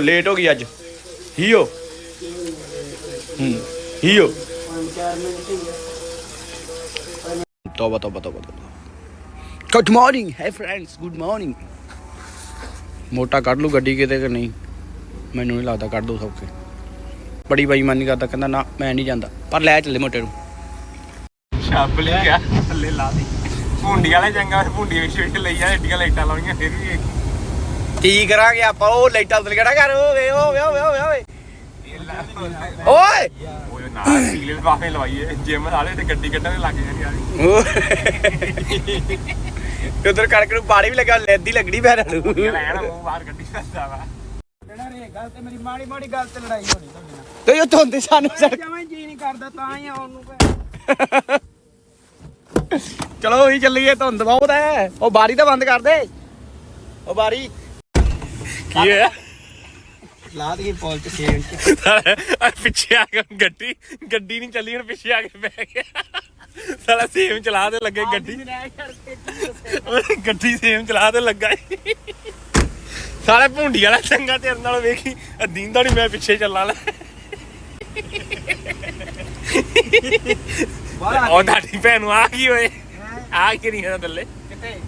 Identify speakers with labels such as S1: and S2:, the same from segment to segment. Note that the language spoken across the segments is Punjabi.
S1: ਲੇਟ ਹੋ ਗਈ ਅੱਜ। ਹੀਓ। ਹੂੰ, ਹੀਓ। ਤੋਬਾ ਤੋਬਾ ਤੋਬਾ ਗੁੱਡ ਮਾਰਨਿੰਗ ਹੈ ਫਰੈਂਡਸ ਗੁੱਡ ਮਾਰਨਿੰਗ ਮੋਟਾ ਕੱਢ ਲੂ ਗੱਡੀ ਕਿਤੇ ਕਿ ਨਹੀਂ? ਮੈਨੂੰ ਨਹੀਂ ਲੱਗਦਾ ਕੱਢ ਦੋ ਸੌਕੇ ਬੜੀ ਬੇਈਮਾਨੀ ਕਰਦਾ, ਕਹਿੰਦਾ ਨਾ, ਮੈਂ ਨਹੀਂ ਜਾਂਦਾ। ਪਰ ਲੈ ਚੱਲੇ ਮੋਟੇ ਨੂੰ।
S2: ਛੱਬ ਲਈ ਗਿਆ ਥੱਲੇ ਲਾ ਦੀ। ਭੁੰਡੀ ਵਾਲੇ ਚੰਗਾ ਭੁੰਡੀ ਵਿੱਚ ਵਿੱਚ ਲਈ ਜਾ ਏਡੀਆਂ ਲਾਈਟਾਂ ਲਾਉਣੀਆਂ, ਫਿਰ ਵੀ
S1: ਕੀ ਕਰਾਂਗੇ ਆਪਾਂ? ਉਹ ਲਾਈਟਾਂ ਉਤਲ ਕਿਹੜਾ ਕਰ। ਓਏ ਓਏ ਓਏ ਓਏ ਓਏ ਓਏ।
S2: ਉਹ ਨਾਲ ਸੀਲੇ ਬਾਹੇ ਲਵਾਈਏ। ਜਿਮ ਵਾਲੇ ਤੇ ਗੱਡੀ ਕੱਢਣ ਲੱਗ ਜਾਣੀ ਆ
S1: ਉਧਰ ਕਣਕ ਨੂੰ ਪਾਣੀ ਵੀ ਲੱਗਾ ਲੈਦੀ ਲੱਗਣੀ ਪੈਰਾਂ ਨੂੰ।
S2: ਲੈਣ ਮੂੰਹ ਬਾਹਰ ਗੱਡੀ ਫਸਦਾ ਵਾ।
S3: ਕਹਿਣਾ ਰੇ ਗੱਲ ਤੇ ਮੇਰੀ ਮਾੜੀ ਮਾੜੀ ਗੱਲ ਤੇ ਲੜਾਈ ਹੋਣੀ ਤੁਹਾਡੇ ਨਾਲ।
S1: ਤੇ ਉਹ ਧੁੰਦੇ ਸਾਨੂੰ ਸੜਕ
S3: ਜਮਾਂ ਹੀ ਜੀ ਨਹੀਂ ਕਰਦਾ ਤਾਂ ਹੀ ਆਉਣ ਨੂੰ ਭੈਣ।
S1: ਚਲੋ ਉਹੀ ਚੱਲੀਏ ਧੁੰਦ ਬਹੁਤ ਹੈ। ਉਹ ਬਾਰੀ ਤਾਂ ਬੰਦ ਕਰ ਦੇ। ਉਹ ਬਾਰੀ
S2: ਕੀ ਹੈ
S3: ਲਾ ਦਈਏ ਪੌਲ ਚ ਸੇਵ ਚ।
S2: ਪਿੱਛੇ ਆ ਕੇ ਗੱਡੀ ਗੱਡੀ ਨਹੀਂ ਚੱਲੀ ਹੁਣ ਪਿੱਛੇ ਆ ਕੇ ਬਹਿ ਗਿਆ। ਸਾਲਾ ਸੇਮ ਚਲਾ ਦੇ ਲੱਗੇ ਗੱਡੀ। ਉਹਨੇ ਗੱਡੀ ਸੇਮ ਚਲਾ ਦੇ ਲੱਗਾ ਈ। ਸਾਲੇ ਭੁੰਡੀ ਵਾਲਾ ਚੰਗਾ ਤੇਰੇ ਨਾਲ ਵੇਖੀ ਅਦੀਂਦਾ ਨਹੀਂ ਮੈਂ ਪਿੱਛੇ ਚੱਲਾਂ ਲੈ ਉਹ ਤੁਹਾਡੀ ਭੈਣ ਨੂੰ ਆ ਕੀ ਹੋਏ? ਆ ਕੀ ਨਹੀਂ ਹੈ ਥੱਲੇ?
S3: ਕਿਤੇ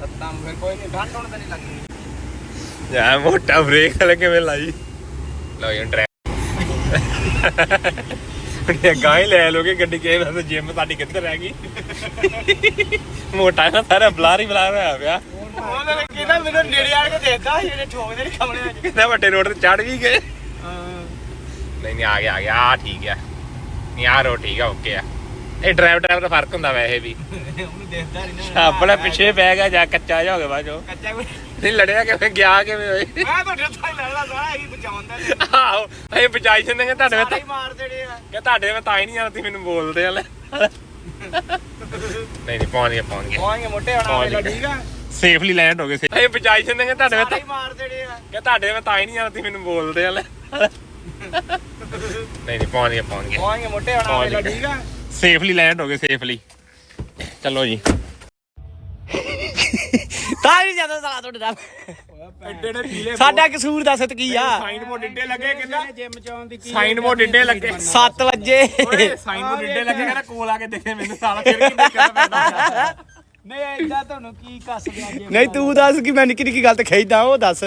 S3: ਤੱਤਾਂ ਫਿਰ ਕੋਈ ਨਹੀਂ ਠੰਡ ਹੁਣ ਤਾਂ ਨਹੀਂ ਲੱਗਣੀ
S2: ਯਾ ਮੋਟਾ ਬ੍ਰੇਕ ਵਾਲੇ ਕਿਵੇਂ ਲਾਈ? ਲਓ ਯਾਰ ਡਰਾਈਵ ਇਹ ਗਾਂ ਹੀ ਲੈ ਲੋਗੇ ਗੱਡੀ ਕੇ ਨਾਲ ਜਿਮ ਸਾਡੀ ਕਿੱਧਰ ਰਹਿ ਗਈ? ਮੋਟਾ ਨਾ ਸਾਰਾ ਬਲਾਰ ਹੀ ਬਲਾਰ ਹੋਇਆ ਪਿਆ।
S3: ਉਹਨਾਂ ਨੇ ਕਿਹਾ ਮੈਨੂੰ ਨੇੜੇ ਆ ਕੇ ਦੇਖਦਾ ਇਹਨੇ ਠੋਕਦੇ ਨਹੀਂ ਕਮਲੇ ਵਿੱਚ।
S2: ਕਿੰਨਾ ਵੱਡੇ ਰੋਡ ਤੇ ਚੜ ਵੀ ਗਏ। ਨਹੀਂ ਨਹੀਂ ਆ ਗਿਆ ਆ ਗਿਆ ਆ ਠੀਕ ਆ। ਨਹੀਂ ਆ ਰੋ ਠੀਕ ਆ ਓਕੇ ਆ। ਇਹ ਡਰਾਈਵ ਡਰਾਈਵ ਦਾ ਫ਼ਰਕ ਹੁੰਦਾ ਵੈਸੇ ਵੀ।
S3: ਉਹਨੂੰ ਦੇਖਦਾ ਨਹੀਂ ਨਾ।
S2: ਆਪਣਾ ਪਿੱਛੇ ਬਹਿ ਗਿਆ ਜਾਂ ਕੱਚਾ ਜਾ ਹੋ ਗਿਆ ਬਾਜੋ
S3: ਕੱਚਾ ਕੋਈ
S2: ਨਹੀਂ ਲੜਿਆ ਕਿਵੇਂ ਗਿਆ ਕਿਵੇਂ ਹੋਏ
S3: ਮੈਂ ਤੁਹਾਡੇ ਤੋਂ ਹੀ ਲੜਦਾ ਸਾਰਾ ਇਹੀ ਬਚਾਉਂਦਾ
S2: ਆਹੋ ਅਸੀਂ ਬਚਾਈ ਜਾਂਦੇ ਕਿ ਤੁਹਾਡੇ ਵਿੱਚ
S3: ਸਾਰੇ ਹੀ ਮਾਰ ਦੇਣੇ ਆ।
S2: ਕਿ ਤੁਹਾਡੇ ਮੈਂ ਤਾਂ ਹੀ ਨਹੀਂ ਜਾਂਦੀ ਮੈਨੂੰ ਬੋਲਦੇ ਆ ਲੈ। ਨਹੀਂ ਨਹੀਂ ਗਏ ਪਹੁੰਚ ਗਏ
S3: ਹੋਵਾਂਗੇ ਮੋਟੇ ਹੋਣਾ ਵੇਲਾ। ਠੀਕ ਆ।
S2: ਸੇਫਲੀ ਲੈਂਡ ਹੋ ਗਏ ਸੀ। ਅਸੀਂ ਬਚਾਈ ਜਾਂਦੇ ਕਿ ਤੁਹਾਡੇ ਵਿੱਚ
S3: ਸਾਰੇ ਹੀ ਮਾਰ ਦੇਣੇ ਆ।
S2: ਕਿ ਤੁਹਾਡੇ ਮੈਂ ਤਾਂ ਹੀ ਨਹੀਂ ਜਾਂਦੀ ਮੈਨੂੰ ਬੋਲਦੇ ਆ ਲੈ। ਨਹੀਂ ਨਹੀਂ ਗਏ ਪਹੁੰਚ ਗਏ
S3: ਹੋਵਾਂਗੇ ਮੋਟੇ ਹੋਣਾ ਵੇਲਾ। ਠੀਕ ਆ।
S2: ਸੇਫਲੀ ਲੈਂਡ ਹੋ ਗਏ ਸੇਫਲੀ ਚਲੋ ਜੀ।
S1: ਤਾਂ ਹੀ ਜਾਂਦਾ ਸਾਲਾ ਤੁਹਾਡੇ ਨਾਲ।
S2: ਐਡੇ ਨੇ ਪੀਲੇ
S1: ਸਾਡਾ ਕਸੂਰ ਦੱਸ ਤ ਕੀ ਆ?
S2: ਸਾਈਨ ਬੋਰਡ ਏਡੇ ਲੱਗੇ ਕਹਿੰਦਾ।
S3: ਜਿਮ ਚ ਆਉਣ ਦੀ ਕੀ
S2: ਸਾਈਨ ਬੋਰਡ ਏਡੇ ਲੱਗੇ।
S1: 7 ਵਜੇ।
S2: ਓਏ ਸਾਈਨ ਬੋਰਡ ਏਡੇ ਲੱਗੇ ਕਹਿੰਦਾ ਕੋਲ ਆ ਕੇ ਦੇਖੇ ਮੈਨੂੰ ਸਾਲਾ ਫਿਰ ਕੀ ਦੇਖਦਾ ਪੈਂਦਾ
S3: ਨਹੀਂ ਐਦਾਂ ਤੁਹਾਨੂੰ ਕੀ ਕੱਸ ਦਿਆ ਜਿਮ
S1: ਨਹੀਂ ਤੂੰ ਦੱਸ ਕਿ ਮੈਂ ਨਿੱਕੀ ਨਿੱਕੀ ਗੱਲ ਤੇ ਖੇਡਦਾ ਉਹ ਦੱਸ।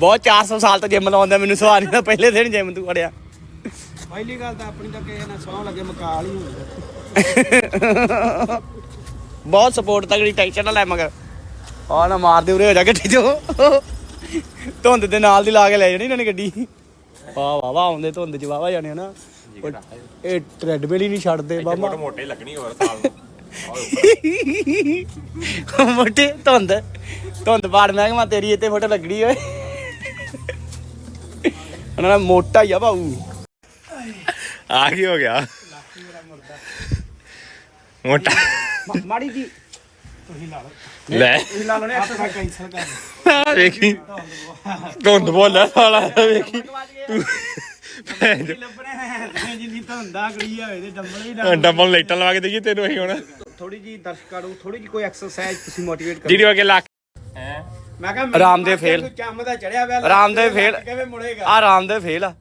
S1: ਬਹੁਤ 400 ਸਾਲ ਤੋਂ ਜਿਮ ਲਾਉਂਦਾ ਮੈਨੂੰ ਸਵਾਲ ਨਹੀਂ ਪਹਿਲੇ ਦਿਨ ਜਿਮ ਤੂੰ ਅੜਿਆ।
S3: ਪਹਿਲੀ ਗੱਲ ਤਾਂ ਆਪਣੀ ਤਾਂ ਕਿਸੇ ਨਾਲ ਸੌਂ ਲੱਗੇ ਮਕਾਲ ਹੀ ਹੁੰਦਾ
S1: ਬਹੁਤ ਸਪੋਰਟ ਤਗੜੀ ਟੈਨਸ਼ਨ ਨਾ ਲੈ ਮਗਰ। ਆ ਨਾ ਮਾਰ ਦੇ ਉਰੇ ਹੋ ਜਾ ਗੱਡੀ ਚੋਂ। ਧੁੰਦ ਦੇ ਨਾਲ ਦੀ ਲਾ ਕੇ ਲੈ ਜਾਣੀ ਇਹਨਾਂ ਨੇ ਗੱਡੀ। ਵਾਹ ਵਾਹ ਵਾਹ ਆਉਂਦੇ ਧੁੰਦ ਚ ਵਾਵਾ ਜਾਣੇ ਹਨਾ। ਇਹ ਟ੍ਰੈਡਮਿਲ ਹੀ ਨਹੀਂ ਛੱਡਦੇ ਬਾਬਾ।
S2: ਮੋਟੇ ਲੱਗਣੀ ਹੋਰ ਸਾਲ
S1: ਮੋਟੇ ਧੁੰਦ। ਧੁੰਦ ਪਾੜ ਮਹਿਕਮਾ ਤੇਰੀ ਇੱਥੇ ਫੋਟੋ ਲੱਗਣੀ ਓਏ। ਉਹਨਾਂ ਦਾ ਮੋਟਾ ਹੀ ਆ ਬਾਊ
S2: ਆ ਕੀ ਹੋ ਗਿਆ? ਮੋਟਾ।
S3: ਮਾੜੀ ਜੀ।
S2: ਲੈ
S3: ਤੁਸੀਂ ਲਾ ਲਓ ਨੇ ਆਪਣਾ ਕੈਂਸਲ ਕਰ
S2: ਆ ਵੇਖੀ। ਧੁੰਦ ਬੋਲਾ ਸਾਲਾ ਵੇਖੀ। ਤੂੰ ਭੈਣ ਚੋ।
S3: ਲੱਭਣੇ ਜਿੰਨੀ ਧੰਦਾ ਕਰੀ ਹੋਵੇ ਤੇ ਡੰਬਲ ਵੀ ਨਾ
S2: ਡਬਲ ਲਾਈਟਾਂ ਲਵਾ ਕੇ ਦਈਏ ਤੈਨੂੰ ਅਸੀਂ ਹੁਣ।
S3: ਥੋੜੀ ਜੀ ਦਰਸ਼ਕਾਂ ਨੂੰ ਥੋੜੀ ਜੀ ਕੋਈ ਐਕਸਰਸਾਈਜ਼ ਤੁਸੀਂ ਮੋਟੀਵੇਟ ਕਰੋ।
S2: ਜਿਹੜੀ ਵਗੇ ਲੱਕ ਹੈ?
S3: ਮੈਂ ਕਿਹਾ
S1: ਰਾਮਦੇਵ fail।
S3: ਤੂੰ ਚੰਮ ਦਾ ਚੜਿਆ ਪਿਆ
S1: ਰਾਮਦੇਵ fail।
S3: ਕਿਵੇਂ ਮੁੜੇਗਾ?
S1: ਆ ਰਾਮ ਦੇ ਫੇਲ ਆ।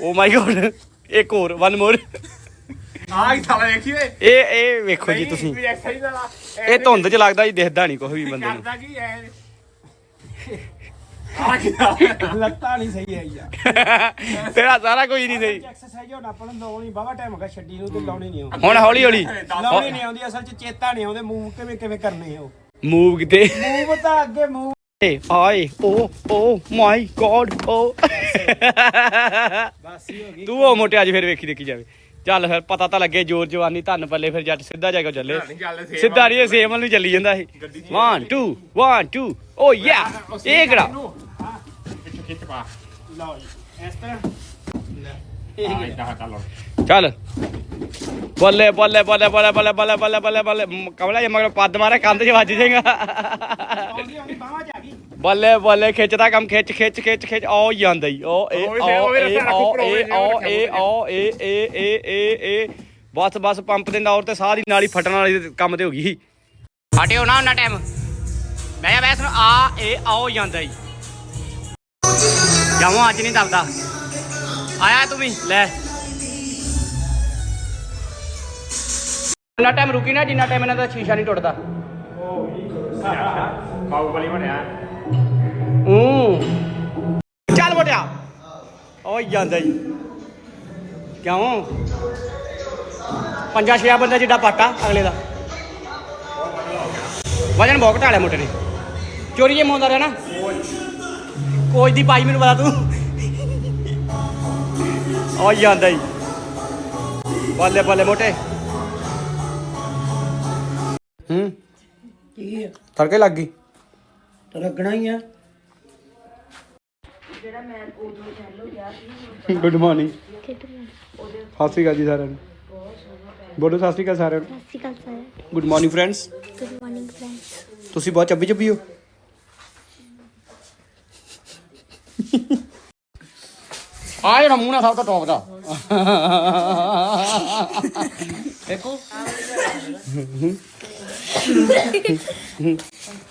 S1: ਓ ਮਾਈ ਗੋਡ ਇੱਕ ਹੋਰ ਵਨ ਮੋਰ
S2: ਆ ਹੀ ਸਾਲਾ ਵੇਖੀ ਓਏ
S1: ਇਹ ਇਹ ਵੇਖੋ ਜੀ ਤੁਸੀਂ।
S2: ਐਕਸਰਸਾਈਜ਼ ਵਾਲਾ
S1: ਇਹ ਧੁੰਦ ਚ ਲੱਗਦਾ ਜੀ ਦਿਖਦਾ ਨਹੀਂ ਕੋਈ ਵੀ ਬੰਦੇ ਨੂੰ।
S2: ਕਰਦਾ ਕੀ ਐ? ਆ ਕੀ
S3: ਲੱਤਾਂ ਨਹੀਂ ਸਹੀ ਆਈ ਯਾਰ
S1: ਤੇਰਾ ਸਾਰਾ ਕੋਈ ਨਹੀਂ ਸਹੀ।
S3: ਐਕਸਰਸਾਈਜ਼ ਹੁਣ ਆਪਾਂ ਨੂੰ ਲਾਉਣੀ ਬਾਵਾ ਟਾਈਮ ਹੋ ਗਿਆ ਛੱਡੀ ਨੂੰ ਤੇ ਲਾਉਣੀ ਨਹੀਂ ਆਉਂਦੀ
S1: ਹੁਣ ਹੌਲੀ ਹੌਲੀ।
S3: ਲਾਉਣੀ ਨਹੀਂ ਆਉਂਦੀ ਅਸਲ ਚ ਚੇਤਾ ਨਹੀਂ ਆਉਂਦੇ ਮੂਵ ਕਿਵੇਂ ਕਿਵੇਂ ਕਰਨੇ ਆ ਉਹ।
S1: ਮੂਵ ਕਿਤੇ।
S3: ਮੂਵ ਤਾਂ ਅੱਗੇ ਮੂਵ
S1: ਏ ਆਏ ਓ ਓ ਮਾਈ ਗੋਡ ਓ।
S3: ਬਸ ਹੀ ਹੋ ਗਈ
S1: ਤੂੰ ਉਹ ਮੋਟੇ ਅੱਜ ਫਿਰ ਵੇਖੀ ਦੇਖੀ ਜਾਵੇ। ਚੱਲ ਫਿਰ ਪਤਾ ਤਾਂ ਲੱਗੇ ਜੋਰ ਜਵਾਨੀ ਧੰਨ ਪੱਲੇ ਫਿਰ ਜੱਟ ਸਿੱਧਾ ਜਾ ਕੇ ਚੱਲੇ ਸਿੱਧਾ ਨਹੀਂ ਸੇਮ ਵੱਲ ਨੂੰ ਚੱਲੀ ਜਾਂਦਾ ਇਹ 1 2 1 2 ਓ ਯਾ ਇਹ ਕਿਹੜਾ
S2: ਪਿੱਛੇ ਖਿੱਚ ਪਾ
S3: ਲਓ ਜੀ ਇਸ ਤਰ੍ਹਾਂ
S2: ਇਹ ਇਦਾਂ ਚੱਲ
S1: ਬੱਲੇ ਬੱਲੇ ਬੱਲੇ ਬੱਲੇ ਬੱਲੇ ਬੱਲੇ ਬੱਲੇ ਬੱਲੇ ਬੱਲੇ ਕਮਲਾ ਜੇ ਮਗਰ ਪੱਦ ਮਾਰੇ ਕੰਧ 'ਚ ਵੱਜ ਜਾਏਗਾ ਬੱਲੇ ਬੱਲੇ ਖਿੱਚਦਾ ਕੰਮ ਖਿੱਚ ਖਿੱਚ ਖਿੱਚ ਖਿੱਚ ਆ ਹੀ ਜਾਂਦਾ ਈ ਓ ਏ
S2: ਉਹ ਵੀ
S1: ਓ
S2: ਫਿਰ- ਉਹ ਵੀ
S1: ਏ
S2: ਰੱਖੋ
S1: ਓ
S2: ਭਰੋ
S1: ਏ
S2: ਵਿੱਚ
S1: ਓ
S2: ਰੱਖੋ
S1: ਏ ਓ ਏ ਏ ਏ ਏ ਏ ਬਸ ਬਸ ਪੰਪ ਦੇ ਨੌਰ ਤੇ ਸਾਰੀ ਨਾਲੀ ਫਟਣ ਵਾਲੀ ਕੰਮ ਤੇ ਹੋ ਗਈ। ਹਟਿਓ ਨਾ ਉਹਨਾਂ ਟਾਈਮ ਮੈਂ ਵੈਸ ਨੂੰ ਆ ਇਹ ਆਓ ਜਾਂਦਾ ਹੀ। ਜਾਵਾਂ ਅੱਜ ਨਹੀਂ ਦਬਦਾ। ਆਇਆ ਤੂੰ ਵੀ ਲੈ। ਜਿੰਨਾ ਟਾਈਮ ਰੁਕੀ ਨਾ ਜਿੰਨਾ ਟਾਈਮ ਇਹਨਾਂ ਦਾ ਸ਼ੀਸ਼ਾ ਨਹੀਂ ਟੁੱਟਦਾ।
S2: ਬਾਹੂਬਲੀ ਬਣਿਆ।
S1: ਹੂੰ। ਚੱਲ ਬਟਿਆ ਓ ਜਾਂਦਾ ਹੀ ਕਿਉਂ? ਪੰਜਾ ਛਿਆ ਬੰਦਾ ਜਿੱਡਾ ਪਾਟਾ ਅਗਲੇ ਦਾ। ਵਜਨ ਬਹੁਤ ਘਟਾ ਲਿਆ ਮੁੰਡੇ ਨੇ। ਚੋਰੀ ਜੇ ਮੋਂਦਾ ਰਿਹਾ ਨਾ ਕੋਚ ਦੀ ਪਾਈ ਮੈਨੂੰ ਪਤਾ ਤੂੰ। ਓ ਜਾਂਦਾ ਹੀ ਬੱਲੇ ਬੱਲੇ ਮੋਟੇ। ਹੂੰ।
S3: ਕੀ
S1: ਤੜਕੇ ਲੱਗ ਗਈ।
S3: ਲੱਗਣਾ ਹੀ ਆ।
S1: Good morning. ਸਤਿ ਸ਼੍ਰੀ ਅਕਾਲ ਜੀ ਸਾਰਿਆਂ ਨੂੰ। ਬੋਲੋ ਸਤਿ ਸ਼੍ਰੀ ਅਕਾਲ ਸਾਰਿਆਂ ਨੂੰ।
S4: Sat Sri Akal sir
S1: good morning friends.
S4: Good morning friends.
S1: ਤੁਸੀਂ ਬਹੁਤ ਚੱਬੀ ਚੱਬੀ ਹੋ। ਆ ਜਿਹੜਾ ਮੂੰਹ ਨਾਲ ਸਭ ਤੋਂ ਟੌਪ ਦਾ। ਦੇਖੋ।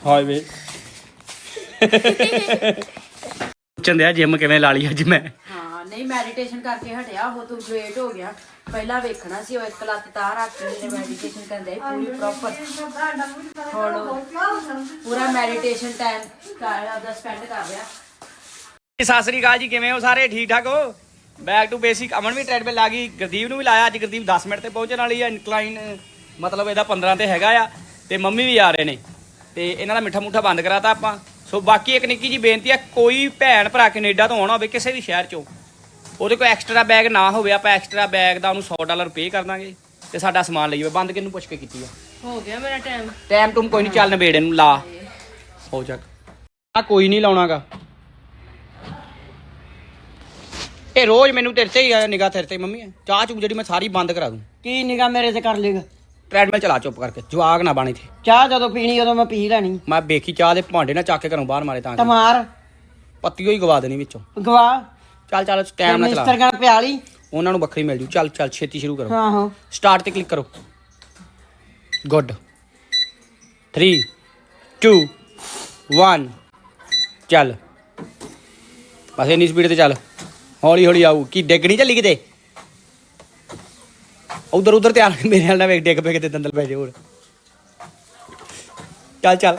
S1: ਹਾਏ ਵੇ ਚੰਦਿਆ ਜਿਮ ਕਿਵੇਂ ਲਾ ਲਈ ਅੱਜ ਮੈਂ।
S5: ਹਾਂ ਨਹੀਂ ਮੈਡੀਟੇਸ਼ਨ ਕਰਕੇ ਹਟਿਆ ਉਹ ਤੂੰ ਵੇਟ ਹੋ ਗਿਆ। ਪਹਿਲਾਂ ਵੇਖਣਾ ਸੀ ਉਹ ਇੱਕ ਲੱਤ ਤਾਂ ਰੱਖ ਕੇ ਨੇ ਮੈਡੀਟੇਸ਼ਨ ਕਰਦੇ ਪੂਰੀ ਪ੍ਰੋਪਰ ਹੁਣ ਪੂਰਾ ਮੈਡੀਟੇਸ਼ਨ ਟਾਈਮ ਕਰ ਆਪਦਾ ਸਪੈਂਡ ਕਰ ਰਿਹਾ।
S1: ਸਤਿ ਸ੍ਰੀ ਅਕਾਲ ਜੀ ਕਿਵੇਂ ਹੋ ਸਾਰੇ? ਠੀਕ ਠਾਕ ਹੋ? ਬੈਕ ਟੂ ਬੇਸਿਕ ਅਮਨ ਵੀ ਟ੍ਰੈਡਮਿਲ ਲਾ ਗਈ ਗੁਰਦੀਪ ਨੂੰ ਵੀ ਲਾਇਆ ਅੱਜ ਗੁਰਦੀਪ 10 ਮਿੰਟ ਤੇ ਪਹੁੰਚਣ ਵਾਲੀ ਆ ਇਨਕਲਾਈਨ ਮਤਲਬ ਇਹਦਾ 15 ਤੇ ਹੈਗਾ ਆ ਤੇ ਮੰਮੀ ਵੀ ਆ ਰਹੇ ਨੇ। ਤੇ ਇਹਨਾਂ ਦਾ ਮਿੱਠਾ ਮੁੱਠਾ ਬੰਦ ਕਰਾਤਾ ਆਪਾਂ। ਸੋ ਬਾਕੀ ਇੱਕ ਨਿੱਕੀ ਜੀ ਬੇਨਤੀ ਆ ਕੋਈ ਭੈਣ ਭਰਾ ਕੈਨੇਡਾ ਤੋਂ ਆਉਣਾ ਹੋਵੇ ਕਿਸੇ ਵੀ ਸ਼ਹਿਰ ਚੋਂ ਉਹਦੇ ਕੋਲ ਐਕਸਟਰਾ ਬੈਗ ਨਾ ਹੋਵੇ ਆਪਾਂ ਐਕਸਟਰਾ ਬੈਗ ਦਾ ਉਹਨੂੰ 100 ਡਾਲਰ ਪੇ ਕਰ ਦਾਂਗੇ ਤੇ ਸਾਡਾ ਸਮਾਨ ਲਈ ਜਾਵੇ। ਬੰਦ ਕਿਹਨੂੰ ਪੁੱਛ ਕੇ ਕੀਤੀ ਆ?
S5: ਹੋ ਗਿਆ ਮੇਰਾ ਟਾਈਮ
S1: ਟਾਈਮ ਟੂਮ ਕੋਈ ਨਹੀਂ ਚੱਲ ਨਵੇੜੇ ਨੂੰ ਲਾ। ਹੋ ਚੱਕ ਆ ਕੋਈ ਨਹੀਂ ਲਾਉਣਾਗਾ। ਇਹ ਰੋਜ਼ ਮੈਨੂੰ ਤੇਰੇ ਤੇ ਹੀ ਆ ਨਿਗਾਹ ਤੇਰੇ ਤੇ ਹੀ, ਮੰਮੀ। ਚਾਹ ਚੂਹ ਜਿਹੜੀ ਮੈਂ ਸਾਰੀ ਬੰਦ ਕਰਾ ਦੂੰ।
S3: ਕੀ ਨਿਗਾ ਮੇਰੇ ਤੇ ਕਰ ਲੇਗਾ?
S1: ਟ੍ਰੈਡਮਿਲ ਚਲਾ ਚੁੱਪ ਕਰਕੇ ਜਵਾਗ ਨਾ ਬਣ ਇੱਥੇ।
S3: ਚਾਹ ਜਦੋਂ ਪੀਣੀ ਉਦੋਂ ਮੈਂ ਪੀ ਲੈਣੀ।
S1: ਮੈਂ ਵੇਖੀ ਚਾਹ ਦੇ ਭਾਂਡੇ ਨਾ ਚੱਕ ਕੇ ਘਰੋਂ ਬਾਹਰ ਮਾਰੇ ਤਾਂ।
S3: ਟਮਾਰ
S1: ਪੱਤੀ ਹੋਈ ਗਵਾ ਦੇਣੀ ਵਿੱਚੋਂ।
S3: ਗਵਾ।
S1: ਚੱਲ ਚੱਲ ਟਾਈਮ ਨਾ
S3: ਮਿਸਟਰ
S1: ਚਲਾ।
S3: ਗਣ ਪਿਆਲੀ
S1: ਉਹਨਾਂ ਨੂੰ ਵੱਖਰੀ ਮਿਲ ਜੂ। ਚੱਲ ਚੱਲ ਛੇਤੀ ਸ਼ੁਰੂ ਕਰੋ।
S3: ਆਹੋ।
S1: ਸਟਾਰਟ ਤੇ ਕਲਿੱਕ ਕਰੋ। ਗੁੱਡ 3 2 1 ਚੱਲ। ਬਸ ਇੰਨੀ ਸਪੀਡ ਤੇ ਚੱਲ। ਹੌਲੀ ਹੌਲੀ ਆਊ। ਕੀ ਡਿੱਗ ਨਹੀਂ ਚੱਲੀ ਕਿਤੇ? ਉਧਰ ਉਧਰ ਧਿਆਨ ਮੇਰੇ ਨਾਲ ਨਾ ਵੇਖ ਡਿੱਗ ਪਏ ਕਿਤੇ ਦੰਦਲ ਪੈ ਜੇ ਹੋਰ। ਚੱਲ ਚੱਲ।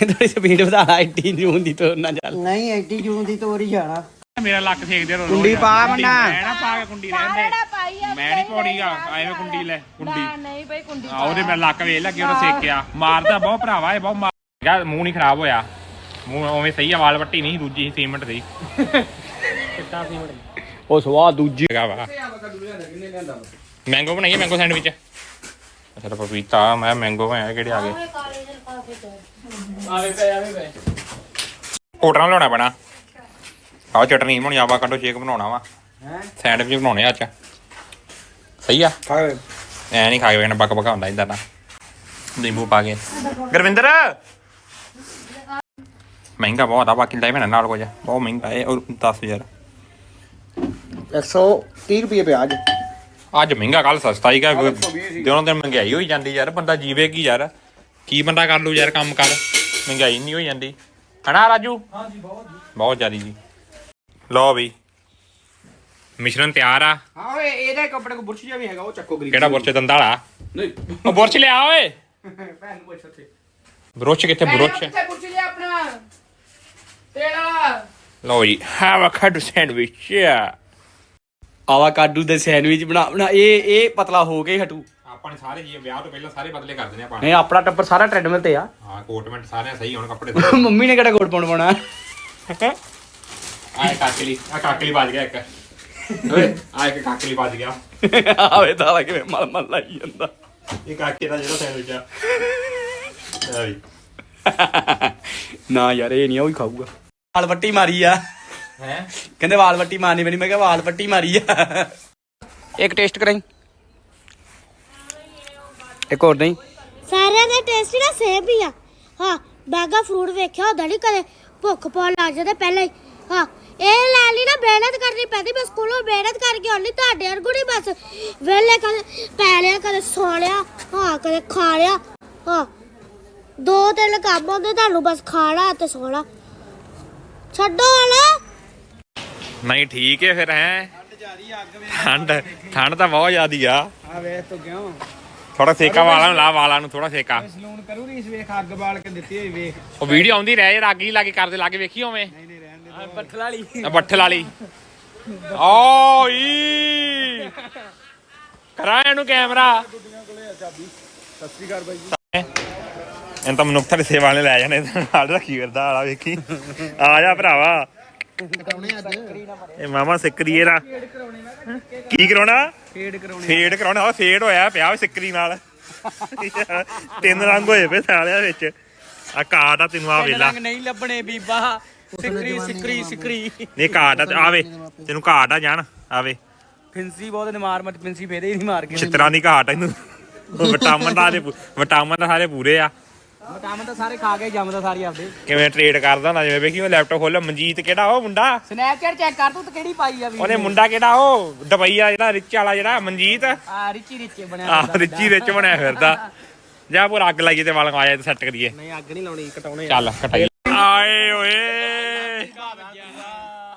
S1: ਥੋੜੀ ਸਪੀਡ ਵਧਾ ਐਡੀ ਨਹੀਂ ਹੁੰਦੀ ਤੋਂ ਨਾ ਚੱਲ।
S3: ਨਹੀਂ ਐਡੀ ਜੂਨ ਦੀ ਤੋਰੀ ਜਾਣਾ।
S2: ਮੇਰਾ ਲੱਕ ਸੇਕਦੇ ਰੋ
S1: ਕੁੰਡੀ ਪਾ ਮੰਨਾ।
S2: ਮੈਂ ਨਾ ਪਾ ਕੇ ਕੁੰਡੀ ਰਹਿੰਦੇ ਮੈਂ ਨਹੀਂ ਪਾਉਣੀ ਆ ਐਵੇਂ ਕੁੰਡੀ ਲੈ ਕੁੰਡੀ।
S5: ਨਹੀਂ ਬਈ ਕੁੰਡੀ
S2: ਆ ਉਹਦੇ ਮੈਂ ਲੱਕ ਵੇਖ ਲੱਗੇ ਉਹਨੇ ਸੇਕਿਆ ਮਾਰਦਾ ਬਹੁਤ ਭਰਾਵਾ ਇਹ ਬਹੁਤ ਮਾਰ ਮੂੰਹ ਨਹੀਂ ਖਰਾਬ ਹੋਇਆ। ਮੂੰਹ ਉਵੇਂ ਸਹੀ ਆ ਵਾਲ ਵੱਟੀ ਨਹੀਂ ਦੂਜੀ ਸੀਮੈਂਟ ਦੀ।
S1: ਉਹ ਸਵਾਦ ਦੂਜੀ
S2: ਹੈਗਾ ਵਾ। ਮੈਂਗੋ ਬਣਾਈਏ ਮੈਂਗੋ ਸੈਂਡਵਿਚ ਅੱਛਾ ਤਾਂ ਪਪੀਤਾ ਮੈਂ ਮੈਂਗੋ ਬਣਾਇਆ ਕਿਹੜੇ ਆ ਗਏ?
S1: ਆਵੇ ਪਏ ਆਵੇ ਪਏ।
S2: ਕੋਟਰਾ ਲਾਉਣਾ ਪੈਣਾ। ਆਹ ਚਟਨੀ ਬਣਾਉਣੀ ਆਵਾਕਾਡੋ ਸ਼ੇਕ ਬਣਾਉਣਾ ਵਾ। ਸੈਂਡਵਿਚ ਬਣਾਉਣੇ ਆ ਅੱਜ। ਸਹੀ ਆ?
S1: ਖਾਵੇ
S2: ਐ ਨਹੀਂ ਖਾ ਕੇ ਵੇਖਣਾ ਬੱਕ ਬੱਕਾ ਹੁੰਦਾ ਇਦਾਂ ਦਾ ਨਿੰਬੂ ਪਾ ਕੇ। ਗੁਰਵਿੰਦਰ! ਮਹਿੰਗਾ ਬਹੁਤ ਆ ਬਾਕੀ ਲੈ ਭੈਣਾ ਨਾਲ ਕੁਝ। ਬਹੁਤ ਮਹਿੰਗਾ ਹੈ ਔਰ 10000
S1: 130 ਰੁਪਏ ਪਿਆ ਅੱਜ
S2: ਅੱਜ ਮਹਿੰਗਾ ਕੱਲ ਸਸਤਾ ਹੀ ਗਾ ਦਿਨੋਂ ਦਿਨ ਮਹਿੰਗਾਈ ਹੋਈ ਜਾਂਦੀ ਯਾਰ ਬੰਦਾ ਜੀਵੇ ਕੀ ਯਾਰ? ਕੀ ਬੰਦਾ ਕਰ ਲੂ ਯਾਰ ਕੰਮ ਕਰ? ਮਹਿੰਗਾਈ ਨਹੀਂ ਹੋਈ ਜਾਂਦੀ। ਹਨਾ ਰਾਜੂ? ਹਾਂਜੀ ਬਹੁਤ ਬਹੁਤ ਜ਼ਿਆਦੀ ਜੀ। ਲਓ ਵੀ ਮਿਸ਼ਰਣ ਤਿਆਰ ਆ।
S1: ਹਾਂ ਓਏ ਇਹਦੇ ਕੱਪੜੇ ਕੋ ਬੁਰਸ਼ ਜਿਹਾ ਵੀ ਹੈਗਾ ਉਹ ਚੱਕੋ ਗਰੀਬ
S2: ਕਿਹੜਾ ਬੁਰਚ ਦੰਦਾਲਾ
S1: ਨਹੀਂ।
S2: ਉਹ ਬੁਰਚ ਲਿਆ ਓਏ।
S1: ਭੈਣ ਨੂੰ ਪੁੱਛ ਉੱਥੇ।
S2: ਬੁਰਚ ਕਿੱਥੇ ਬੁਰਚ
S1: ਕਿੱਥੇ ਬੁਰਸ਼? ਲਿਆ ਆਪਣਾ। ਵਾਲਾ
S2: ਲਓ ਜੀ ਆਵਾਕਾਡੋ ਸੈਂਡਵਿਚ।
S1: ਆਵਾਕਾਡੂ ਦੇ ਸੈਂਡਵਿਚ ਬਣਾ ਬਣਾ ਇਹ ਇਹ ਪਤਲਾ ਹੋ ਹੀ ਹਟੂ।
S2: ਆਪਾਂ ਨੇ ਸਾਰੇ ਜੀ ਵਿਆਹ ਤੋਂ ਪਹਿਲਾਂ ਸਾਰੇ ਬਦਲੇ ਕਰ ਦਿੰਦੇ ਆਪਾਂ
S1: ਨਹੀਂ ਆਪਣਾ ਟੱਬਰ ਸਾਰਾ ਟ੍ਰੈਡਮਿਲ ਤੇ ਆ।
S2: ਹਾਂ ਕੋਟਮੈਂਟ ਸਾਰੇ ਸਹੀ ਹੋਣ ਕੱਪੜੇ
S1: ਮੰਮੀ ਨੇ ਕਿਹੜਾ ਕੋਟ ਪਾਉਣ ਪਾਉਣਾ?
S2: ਆਏ ਕਾਕਲੀ ਆ ਕਾਕਲੀ ਵੱਜ ਗਿਆ ਇੱਕ। ਓਏ ਆ ਇੱਕ ਕਾਕਲੀ ਵੱਜ ਗਿਆ।
S1: ਆਵੇ ਤਾਂ ਕਿਵੇਂ ਮਲ ਮਲ ਲਾਈ ਜਾਂਦਾ।
S2: ਇਹ ਕਾਕੇ ਦਾ ਜਿਹੜਾ ਸੈਂਡਵਿਚ ਆ। ਆ ਵੀ।
S1: ਨਾ ਯਾਰ ਇਹ ਨਹੀਂ ਉਹ ਹੀ ਖਾਊਗਾ। ਵਾਲ ਵੱਟੀ ਮਾਰੀ ਆ।
S2: ਹੈ?
S1: ਕਹਿੰਦੇ ਵਾਲ ਵੱਟੀ ਮਾਰਨੀ ਪੈਣੀ ਮੈਂ ਕਿਹਾ ਵਾਲ ਵੱਟੀ ਮਾਰੀ ਆ। ਇੱਕ ਟੇਸਟ ਕਰਾਈ। ਇੱਕ ਹੋਰ ਨਹੀਂ
S4: ਸਾਰਿਆਂ ਦੇ ਟੇਸਟ ਨਾ ਸੇਮ ਹੀ ਆ। ਹਾਂ ਬਾਗਾ ਫਰੂਟ ਵੇਖਿਆ ਹੁੰਦਾ ਨਹੀਂ ਕਦੇ? ਭੁੱਖ ਪਾਉਣ ਲੱਗ ਜਾਂਦੇ ਪਹਿਲਾਂ ਹੀ। ਹਾਂ ਇਹ ਲੈ ਲਈ ਨਾ ਮਿਹਨਤ ਕਰਨੀ ਪੈਂਦੀ ਬਸ ਸਕੂਲੋਂ ਮਿਹਨਤ ਕਰਕੇ ਆਉਣੀ ਤੁਹਾਡੇ ਵਰਗੂ ਨਹੀਂ ਬਸ। ਵੇਲੇ ਕਦੇ ਪੈ ਲਿਆ ਕਦੇ ਸੌ ਲਿਆ ਹਾਂ ਕਦੇ ਖਾ ਲਿਆ। ਹਾਂ ਦੋ ਤਿੰਨ ਕੰਮ ਹੁੰਦੇ ਤੁਹਾਨੂੰ ਬਸ ਖਾਣਾ ਤੇ ਸੌਣਾ। ਛੱਡੋ ਹਲਾ
S2: ਨਹੀਂ ਠੀਕ ਹੈ ਫਿਰ ਹੈ? ਠੰਡ ਠੰਡ ਤਾਂ ਬਹੁਤ ਜ਼ਿਆਦੀ ਆ।
S3: ਆ ਵੇਖ ਤੂੰ ਕਿਉਂ?
S2: ਥੋੜਾ ਸੇਕਾ ਵਾਲਾਂ ਨੂੰ ਲਾ ਵਾਲਾਂ ਨੂੰ ਥੋੜਾ ਸੇਕਾ।
S3: ਸਲੂਨ ਕਰੂਗੀ ਇਸ ਵੇਖ ਅੱਗ ਬਾਲ ਕੇ ਦਿੱਤੀ ਹੋਈ ਵੇਖ।
S2: ਉਹ ਵੀਡੀਓ ਆਉਂਦੀ ਰਹਿ ਯਾਰ ਅੱਗ ਹੀ ਲਾ ਕੇ ਕਰਦੇ ਲਾ ਕੇ ਵੇਖੀ ਹੋਵੇਂ।
S3: ਨਹੀਂ ਨਹੀਂ ਰਹਿਣ ਦੇ ਪੱਠਲ ਵਾਲੀ।
S2: ਆ ਬੱਠਲ ਵਾਲੀ। ਓਈ! ਕਰਾਂ ਇਹਨੂੰ ਕੈਮਰਾ।
S3: ਸਤਿ ਸ਼੍ਰੀ ਅਕਾਲ ਬਾਈ ਜੀ।
S2: ਇਹਨਾਂ ਤਾਂ ਮਨੁੱਖਤਾ ਦੀ ਸੇਵਾ ਨੇ ਲੈ ਜਾਣੇ ਨਾਲ ਰੱਖੀ ਫਿਰਦਾ ਆਲਾ ਵੇਖੀ। ਆ ਜਾ ਭਰਾਵਾ। ਇਹ ਮਾਮਾ ਸਿੱਕਰੀ ਇਹਦਾ ਕੀ ਕਰਾਉਣਾ?
S3: ਫੇਡ ਕਰਾਉਣੀ।
S2: ਫੇਡ ਕਰਾਉਣਾ ਉਹ ਫੇਡ ਹੋਇਆ ਪਿਆ ਵਾ ਸਿੱਕਰੀ ਨਾਲ। ਤਿੰਨ ਰੰਗ ਹੋਏ ਪਏ ਸਾਲਿਆਂ ਵਿੱਚ। ਆ ਕਾਟ ਆ ਤੈਨੂੰ ਆ ਵੇਲਾ।
S3: ਰੰਗ ਨਹੀਂ ਲੱਭਣੇ ਬੀਬਾ। ਸਿਕਰੀ ਸਿਕਰੀ ਸਿਕਰੀ।
S2: ਨਹੀਂ ਕਾਟ ਆ ਤੇ ਆਵੇ। ਤੈਨੂੰ ਕਾਟ ਆ ਜਾਣ ਆਵੇ।
S3: ਫਿੰਸੀ ਬਹੁਤ ਨੇ ਮਾਰ ਮਤ ਫਿੰਸੀ ਫੇਦੇ ਹੀ ਨਹੀਂ ਮਾਰ ਕੇ।
S2: ਚਿੱਤਰਾਂ ਦੀ ਘਾਟ ਆ ਇਹਨੂੰ। ਵਿਟਾਮਿਨ ਦਾ ਵਿਟਾਮਿਨ ਤਾਂ ਸਾਰੇ ਪੂਰੇ ਆ।
S3: ਮਟਾਮ ਤਾਂ ਸਾਰੇ ਖਾ ਕੇ ਜੰਮਦਾ ਸਾਰੀ ਆਪਦੇ।
S2: ਕਿਵੇਂ ਟ੍ਰੇਡ ਕਰਦਾ ਨਾ ਜਿਵੇਂ ਵੇਖੀ ਉਹ ਲੈਪਟਾਪ ਖੋਲ ਮਨਜੀਤ ਕਿਹੜਾ ਉਹ ਮੁੰਡਾ?
S3: ਸਨੈਪਚੈਟ ਚੈੱਕ ਕਰ ਤੂੰ ਤੇ ਕਿਹੜੀ ਪਾਈ ਆ ਵੀ
S2: ਉਹਨੇ ਮੁੰਡਾ ਕਿਹੜਾ ਉਹ? ਡਬਈਆ ਜਿਹੜਾ ਰਿਚ ਵਾਲਾ ਜਿਹੜਾ ਮਨਜੀਤ?
S3: ਆ ਰਿਚੀ ਰਿਚੇ ਬਣਿਆ
S2: ਆ
S3: ਫਿਰਦਾ।
S2: ਰਿਚੀ ਰਿਚ ਬਣਿਆ ਫਿਰਦਾ। ਜਾ ਪੂਰਾ ਅੱਗ ਲਾਈਏ ਤੇ ਵਾਲ ਆਇਆ ਤੇ ਸੈੱਟ ਕਰੀਏ।
S3: ਨਹੀਂ ਅੱਗ ਨਹੀਂ ਲਾਉਣੀ ਕਟਾਉਣੇ
S2: ਚੱਲ ਕਟਾਈ। ਆਏ ਓਏ।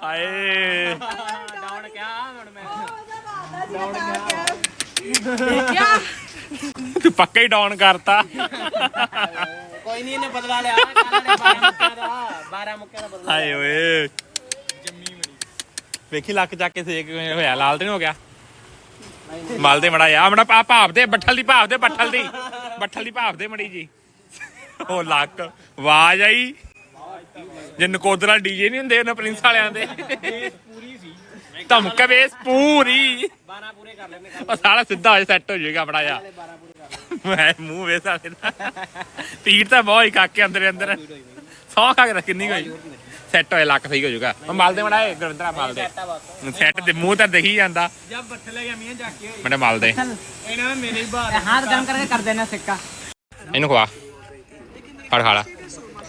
S2: ਆਏ।
S3: ਡਾਉਣ ਕਿਆ ਹੁਣ ਮੈਂ?
S2: ਤੂੰ ਪੱਕਾ ਹੀ ਡਾਊਨ ਕਰਤਾ।
S3: ਕੋਈ ਨਹੀਂ ਇਹਨੇ ਬਦਲਾ ਲਿਆ। ਕੱਲ ਨੇ 12 ਮੁੱਕਿਆਂ ਦਾ 12 ਮੁੱਕਿਆਂ ਦਾ ਬਦਲਾ
S2: ਆਏ ਓਏ। ਜੰਮੀ ਮੜੀ ਵੇਖੀ ਲੱਕ ਚੱਕ ਕੇ ਸੇਕ ਕਿਵੇਂ ਹੋਇਆ ਲਾਲ ਤੇ ਨਹੀਂ ਹੋ ਗਿਆ? ਮਲ ਦੇ ਮੜਾ ਆ ਮੜਾ ਆ ਭਾਪ ਦੇ ਬੱਠਲ ਦੀ ਭਾਪ ਦੇ ਬੱਠਲ ਦੀ। ਬੱਠਲ ਦੀ ਭਾਪ ਦੇ ਮੜੀ ਜੀ। ਉਹ ਲੱਕ ਆਵਾਜ਼ ਆਈ। ਜੇ ਨਕੋਦਰਾ ਡੀਜੇ ਨਹੀਂ ਹੁੰਦੇ ਉਹਨਾਂ ਪ੍ਰਿੰਸ ਵਾਲਿਆਂ ਦੇ। ਧਮਕ ਵੇਸ ਪੂਰੀ।
S3: 12 ਪੂਰੇ ਕਰ ਲੈਣੇ
S2: ਉਹ ਸਾਰਾ ਸਿੱਧਾ ਹੋ ਸੈੱਟ ਹੋ ਜਾਏਗਾ ਬੜਾ ਜਾ ਮੈਂ ਮੂੰਹ ਵੇਸ ਵਾਲੇ ਦਾ ਪੀੜ ਤਾਂ ਬਹੁਤ ਹੀ ਕਾਕੇ ਅੰਦਰ ਅੰਦਰ। ਸੌ ਖਾ ਕੇ ਰੱਖ ਕਿੰਨੀ ਕੋਈ ਸੈੱਟ ਹੋਏ ਲੱਕ ਸਹੀ ਹੋ ਜਾਊਗਾ। ਮਲ ਦੇ ਮੜਾ ਗੁਰਵਿੰਦਰਾ ਮਲ ਦੇ ਸੈੱਟ ਦੇ ਮੂੰਹ ਤਾਂ ਦਿਖੀ ਜਾਂਦਾ।
S3: ਜਦ ਬੱਠੇ ਲੈ ਗਿਆ ਮੀਆਂ ਜਾ ਕੇ ਹੋਈ
S2: ਮੜੇ ਮਲ ਦੇ
S3: ਇਹਨਾਂ ਮੇਰੇ ਹੀ ਬਾਹਰ। ਹੱਥ ਗਰਮ ਕਰਕੇ ਕਰ ਦੇਣਾ ਸਿੱਕਾ।
S2: ਇਹਨੂੰ ਖਵਾ। ਫੜ ਖਾ ਲਾ।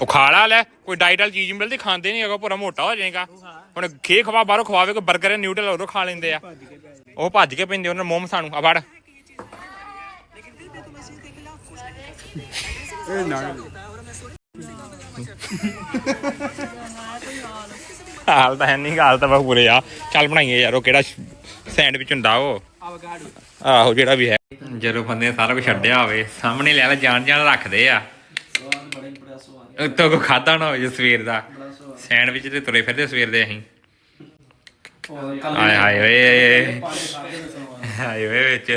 S2: ਉਹ ਖਾ ਲਾ ਲੈ ਕੋਈ ਡਾਈਟ ਵਾਲੀ ਚੀਜ਼ ਮਿਲਦੀ ਖਾਂਦੇ ਨਹੀਂ ਹੈਗਾ ਪੂਰਾ ਮੋਟਾ ਹੋ ਜਾਏਗਾ। ਹੁਣ ਖੇ ਖਵਾ ਬਾਹਰੋਂ ਖਵਾਵੇ ਕੋਈ 버ਗਰ ਨਿਊਡਲ ਉਦੋਂ ਖਾ ਲੈਂਦੇ ਆ। ਉਹ ਭੱਜ ਕੇ ਪੈਂਦੇ ਉਹਨਾਂ ਮੋਮ ਸਾਨੂੰ ਆ ਫੜ ਹਾਲ ਤਾਂ ਹੈ ਨਹੀਂ ਹਾਲ ਤਾਂ ਬਹੁਤ ਬੁਰੇ ਆ। ਚੱਲ ਬਣਾਈਏ ਯਾਰ ਉਹ ਕਿਹੜਾ ਸੈਂਡਵਿਚ ਹੁੰਦਾ ਉਹ। ਆਹੋ ਜਿਹੜਾ ਵੀ ਹੈ। ਜਦੋਂ ਬੰਦੇ ਸਾਰਾ ਕੁਝ ਛੱਡਿਆ ਹੋਵੇ ਸਾਹਮਣੇ ਲੈ ਲੈ ਜਾਣ ਜਾਣ ਰੱਖਦੇ ਆ। ਉੱਤੋਂ ਕੋ ਖਾਦਾ ਨਾ ਹੋਵੇ ਸਵੇਰ ਦਾ। ਸੈਂਡਵਿਚ ਤੇ ਤੁਰੇ ਫਿਰਦੇ ਸਵੇਰ ਦੇ ਅਸੀਂ। ਹਾਏ ਹਾਏ ਓਏ। ਹਾਏ ਓਏ ਵਿੱਚ।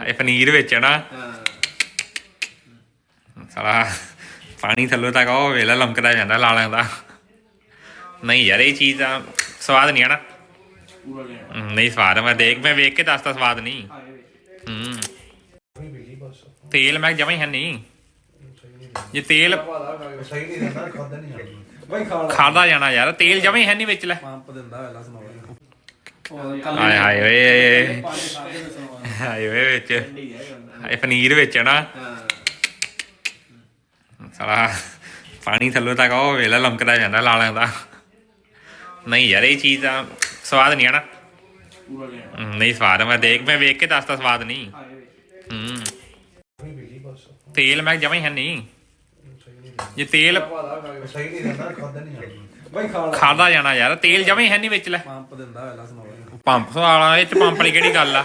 S2: ਹਾਏ ਪਨੀਰ ਵਿੱਚ ਨਾ। ਸਾਲਾ ਪਾਣੀ ਥੱਲੋਂ ਤੱਕ ਉਹ ਵੇਲਾ ਲਮਕਦਾ ਜਾਂਦਾ ਲਾਲਾਂ ਦਾ। ਨਹੀਂ ਯਾਰ ਇਹ ਚੀਜ਼ ਦਾ ਸਵਾਦ ਨਹੀਂ ਆਣਾ ਨਹੀਂ ਸਵਾਦ ਮੈਂ ਦੇਖ ਮੈਂ ਵੇਖ ਕੇ ਦੱਸਦਾ ਸਵਾਦ ਨਹੀਂ। ਹੂੰ ਤੇਲ ਮੈਂ ਜਮਾਂ ਹੀ ਹੈ ਨਹੀਂ। ਜੇ ਤੇਲ
S6: ਸਹੀ ਨਹੀਂ ਰਹਿੰਦਾ ਖਾਦਾ ਨਹੀਂ ਜਾਂਦਾ ਬਾਈ ਖਾ
S2: ਖਾਦਾ ਜਾਣਾ ਯਾਰ ਤੇਲ ਜਮਾਂ ਹੀ ਨਹੀਂ ਵਿੱਚ ਲੈ।
S6: ਪੰਪ ਦਿੰਦਾ ਪਹਿਲਾਂ ਸੁਣਾਓ
S2: ਹਾਏ ਹਾਏ ਓਏ। ਹਾਏ ਓਏ ਵਿੱਚ। ਹਾਏ ਪਨੀਰ ਵਿੱਚ ਨਾ। ਸਾਲਾ ਪਾਣੀ ਥੱਲੋਂ ਤੱਕ ਉਹ ਵੇਲਾ ਲਮਕਦਾ ਜਾਂਦਾ ਲਾਲਾਂ ਦਾ। ਨਹੀਂ ਯਾਰ ਇਹ ਚੀਜ਼ ਦਾ ਸਵਾਦ ਨਹੀਂ ਆਣਾ ਨਹੀਂ ਸਵਾਦ ਮੈਂ ਦੇਖ ਮੈਂ ਵੇਖ ਕੇ ਦੱਸਦਾ ਸਵਾਦ ਨਹੀਂ। ਹੂੰ ਤੇਲ ਮੈਂ ਜਮਾਂ ਹੀ ਹੈ ਨਹੀਂ। ਜੇ ਤੇਲ
S6: ਸਹੀ ਨਹੀਂ ਰਹਿੰਦਾ ਖਾਦਾ ਨਹੀਂ ਜਾਂਦਾ ਬਾਈ ਖਾ
S2: ਖਾਦਾ ਜਾਣਾ ਯਾਰ ਤੇਲ ਜਮਾਂ ਹੀ ਨਹੀਂ ਵਿੱਚ ਲੈ।
S6: ਪੰਪ ਦਿੰਦਾ ਪਹਿਲਾਂ ਸੁਣਾਓ
S2: ਪੰਪ ਵਾਲਾ ਇਹ ਚ ਪੰਪ ਵਾਲੀ ਕਿਹੜੀ ਗੱਲ ਆ?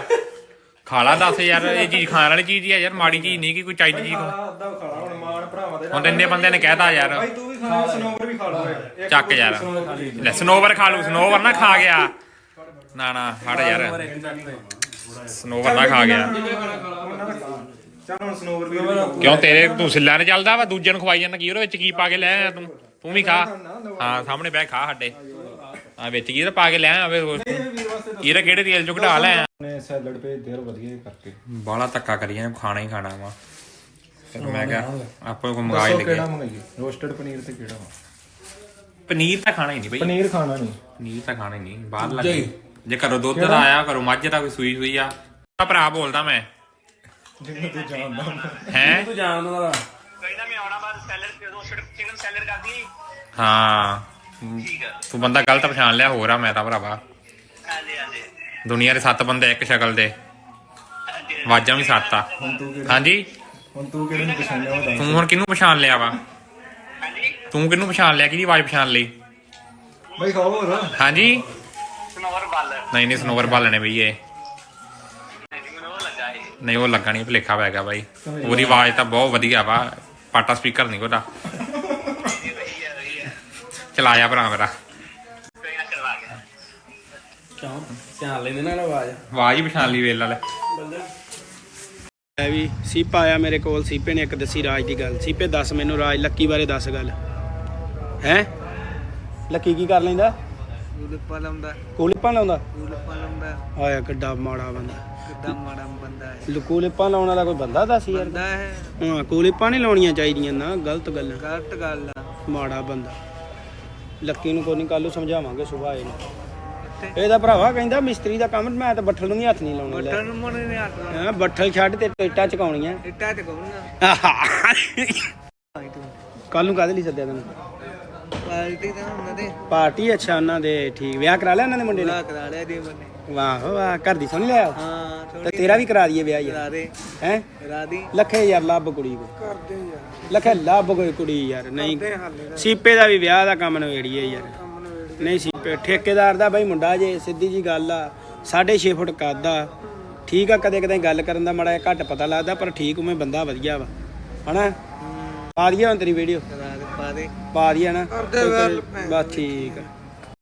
S2: ਖਾਲਾ ਦੱਸ ਯਾਰ ਇਹ ਚੀਜ਼ ਖਾਣ ਵਾਲੀ ਚੀਜ਼ ਹੀ ਆ ਯਾਰ ਮਾੜੀ ਚੀਜ਼ ਨਹੀਂ ਕਿ ਕੋਈ ਚਾਹੀਦੀ ਚੀਜ਼ ਖਾ-
S6: ਅੱਧਾ ਖਾਲਾ ਹੁਣ ਮਾਨ ਭਰਾਵਾਂ ਦੇ
S2: ਹੁਣ ਇੰਨੇ ਬੰਦਿਆਂ ਨੇ ਕਹਿਤਾ ਯਾਰ।
S6: ਬਾਈ ਤੂੰ ਵੀ ਖਾ ਸਨੋਵਰ ਵੀ ਖਾ ਲਓ ਇੱਕ
S2: ਚੱਕ ਯਾਰ। ਲੈ ਸਨੋਵਰ ਖਾ ਲੂ ਸਨੋਵਰ ਨਾ ਖਾ ਗਿਆ। ਨਾ ਨਾ ਹਟ ਯਾਰ। ਸਨੋਵਰ ਨਾ ਖਾ ਗਿਆ।
S6: ਚੱਲ ਹੁਣ ਸਨੋਵਰ ਵੀ
S2: ਕਿਉਂ ਤੇਰੇ ਤੂੰ ਸਿੱਲਾ ਨੇ ਚੱਲਦਾ ਵਾ? ਦੂਜੇ ਨੂੰ ਖਵਾਈ ਜਾਂਦਾ ਕੀ ਉਹਦੇ ਵਿੱਚ? ਕੀ ਪਾ ਕੇ ਲੈ ਆਇਆ ਤੂੰ? ਤੂੰ ਵੀ ਖਾ। ਹਾਂ ਸਾਹਮਣੇ ਬਹਿ ਖਾ ਸਾਡੇ। ਆ ਵਿੱਚ ਕੀ ਪਾ ਕੇ ਲੈ ਆਇਆ ਵੇ ਇਹਦਾ ਕਿਹੜੇ ਤੇਲ ਚੋਂ ਕਢਾ ਲੈ ਆਇਆ?
S6: ਨੇ ਸੈਲਡ ਭੇਜ ਦੇ ਵਧੀਆ ਕਰਕੇ।
S2: ਬਾਲਾ ਧੱਕਾ ਕਰੀ ਜਾਂਦੇ ਖਾਣਾ ਹੀ ਖਾਣਾ ਵਾ। ਫਿਰ ਮੈਂ ਕਿਹਾ ਆਪਾਂ ਕੋ ਮੰਗਾ ਹੀ ਲਈਏ
S6: ਕਿਹੜਾ ਮੰਗਾਈਏ ਰੋਸਟਡ ਪਨੀਰ ਤੇ ਕਿਹੜਾ ਵਾ?
S2: ਪਨੀਰ ਤਾਂ ਖਾਣਾ ਹੀ ਨਹੀਂ ਬਈ।
S6: ਪਨੀਰ ਖਾਣਾ ਨਹੀਂ।
S2: ਪਨੀਰ ਤਾਂ ਖਾਣਾ ਹੀ ਨਹੀਂ ਬਾਹਰ ਲੱਗੇ। ਜੇ ਘਰੋਂ ਦੁੱਧ ਦਾ ਆਇਆ ਘਰੋਂ ਮੱਝ ਦਾ ਕੋਈ ਸੂਈ ਸੂਈ ਆ ਭਰਾ ਬੋਲਦਾ ਮੈਂ।
S6: ਜਿਹਨੂੰ ਤੂੰ ਜਾਣਦਾ
S2: ਹੈ?
S6: ਤੂੰ ਜਾਣਦਾ
S2: ਹਾਂ। ਤੂੰ ਬੰਦਾ ਗਲਤ ਪਛਾਣ ਲਿਆ ਹੋਰ ਆ ਮੈਂ ਤਾਂ ਭਰਾਵਾ। ਦੁਨੀਆ ਦੇ ਸੱਤ ਬੰਦੇ ਇੱਕ ਸ਼ਕਲ ਦੇ। ਆਵਾਜ਼ਾਂ ਵੀ ਸੱਤ ਆ।
S6: ਹੁਣ ਤੂੰ ਕਿਹੜੇ
S2: ਹਾਂਜੀ?
S6: ਹੁਣ ਤੂੰ ਕਿਹੜੇ ਨੂੰ ਪਛਾਣਿਆ ਉਹ ਦੱਸ।
S2: ਤੂੰ ਹੁਣ ਕਿਹਨੂੰ ਪਛਾਣ ਲਿਆ ਵਾ? ਤੂੰ ਕਿਹਨੂੰ ਪਛਾਣ ਲਿਆ ਕਿਹਦੀ ਆਵਾਜ਼ ਪਛਾਣ ਲਈ?
S6: ਬਈ ਖਾਓ ਹੋਰ।
S2: ਹਾਂਜੀ? ਸਨੋਵਰ ਬੱਲ। ਨਹੀਂ ਨਹੀਂ ਸਨੋਵਰ ਬੱਲ ਨੇ ਬਈ ਇਹ। ਨਹੀਂ ਉਹ ਲੱਗਾ ਨਹੀਂ ਭਲੇਖਾ ਪੈ ਗਿਆ ਬਾਈ। ਉਹਦੀ ਆਵਾਜ਼ ਤਾਂ ਬਹੁਤ ਵਧੀਆ ਵਾ। ਪਾਟਾ ਸਪੀਕਰ ਨਹੀਂ ਉਹਦਾ। ਚਲਾਇਆ ਭਰਾ ਮੇਰਾ।
S7: ਕਿਉਂ? ਧਿਆਨ ਲੈਂਦੇ ਨਾ ਆਵਾਜ਼।
S2: ਆਵਾਜ਼ ਹੀ ਪਛਾਣ ਲਈ ਵੇਲ ਵਾਲੇ
S3: ਐ ਵੀ ਸੀਪਾ ਆਇਆ ਮੇਰੇ ਕੋਲ। ਸੀਪੇ ਨੇ ਇੱਕ ਦੱਸੀ ਰਾਜ ਦੀ ਗੱਲ। ਸੀਪੇ ਦੱਸ ਮੈਨੂੰ ਰਾਜ ਲੱਕੀ ਬਾਰੇ ਦੱਸ ਗੱਲ। ਹੈ? ਲੱਕੀ ਕੀ ਕਰ ਲੈਂਦਾ?
S7: ਗੁਲਪਾ ਲਾਉਂਦਾ।
S3: ਕੂਲਿਪਾਂ ਲਾਉਂਦਾ?
S7: ਗੁਲਪਾ ਲਾਉਂਦਾ।
S3: ਆਇਆ ਕਿੱਡਾ ਮਾੜਾ ਬੰਦਾ।
S7: ਕਿੱਦਾਂ ਮਾੜਾ ਬੰਦਾ ਹੈ।
S3: ਲਕੂਲਿਪਾਂ ਲਾਉਣ ਵਾਲਾ ਕੋਈ ਬੰਦਾ ਦੱਸ ਯਾਰ।
S7: ਬੰਦਾ ਹੈ।
S3: ਹਾਂ ਕੂਲਿਪਾਂ ਨਹੀਂ ਲਾਉਣੀਆਂ ਚਾਹੀਦੀਆਂ ਨਾ ਗਲਤ ਗੱਲ ਆ।
S7: ਗਲਤ ਗੱਲ ਆ।
S3: ਮਾੜਾ ਬੰਦਾ। ਲੱਕੀ ਨੂੰ ਕੋਈ ਨਹੀਂ ਕੱਲ ਨੂੰ ਸਮਝਾਵਾਂਗੇ ਸੁਭਾ ਇਹਨੂੰ। ਇਹਦਾ ਭਰਾਵਾ ਕਹਿੰਦਾ ਮਿਸਤਰੀ ਦਾ ਕੰਮ ਮੈਂ ਤਾਂ ਬੱਠਲ ਨੂੰ ਵੀ ਹੱਥ ਨਹੀਂ ਲਾਉਣਾ ਲੈ
S7: ਬਟਨ ਮੋਨੇ ਨੇ ਹੱਥ ਲਾ
S3: ਹਾਂ ਬੱਠਲ ਛੱਡ ਤੇ ਟੇਟਾ ਚਕਾਉਣੀਆਂ।
S7: ਇੱਟਾਂ ਤੇ ਕੋਣਾ
S3: ਕੱਲ ਨੂੰ ਕਾਹਦੇ ਲਈ ਸੱਦਿਆ ਤੈਨੂੰ?
S7: ਪਾਲਟੀ ਤਾਂ ਉਹਨਾਂ ਦੇ।
S3: ਪਾਰਟੀ ਅੱਛਾ ਉਹਨਾਂ ਦੇ ਠੀਕ। ਵਿਆਹ ਕਰਾ ਲਿਆ ਉਹਨਾਂ ਦੇ ਮੁੰਡੇ ਨੇ?
S7: ਲਾ ਕਰਾ ਲਿਆ ਦੇ ਬੰਨੇ
S3: ਵਾਹ ਵਾਹ ਘਰ ਦੀ ਸੁਣ ਲਿਆ।
S7: ਹਾਂ
S3: ਤੇ
S7: ਥੋੜੀ
S3: ਤੇਰਾ ਵੀ ਕਰਾ ਦਈਏ ਵਿਆਹ ਯਾਰ
S7: ਕਰਾ ਦੇ।
S3: ਹੈ?
S7: ਕਰਾ ਦੀ।
S3: ਲੱਖੇ ਯਾਰ ਲੱਭ ਕੁੜੀ ਕੋ
S7: ਕਰਦੇ ਯਾਰ।
S3: ਲੱਖੇ ਲੱਭ ਕੋਈ ਕੁੜੀ ਯਾਰ ਨਹੀਂ।
S7: ਹਾਲੇ
S3: ਸੀਪੇ ਦਾ ਵੀ ਵਿਆਹ ਦਾ ਕੰਮ ਨਵੇੜੀਏ ਯਾਰ। ਨਹੀਂ ਸੀਪੇ ਠੇਕੇਦਾਰ ਦਾ ਬਾਈ ਮੁੰਡਾ ਜੇ ਸਿੱਧੀ ਜੀ ਗੱਲ ਆ। 6.5 ਫੁੱਟ ਕੱਦ ਆ। ਠੀਕ ਆ ਕਦੇ ਕਦੇ ਗੱਲ ਕਰਨ ਦਾ ਮੜਾ ਘੱਟ ਪਤਾ ਲੱਗਦਾ ਪਰ ਠੀਕ ਉਵੇਂ ਬੰਦਾ ਵਧੀਆ ਵਾ। ਹਨਾ? ਪਾ ਦਈਏ ਹੁਣ ਤੇਰੀ ਵੀਡੀਓ।
S7: ਪਾ ਦੇ।
S3: ਪਾ ਦਈਏ ਨਾ।
S7: ਕਰਦੇ
S3: ਬਸ ਠੀਕ ਆ।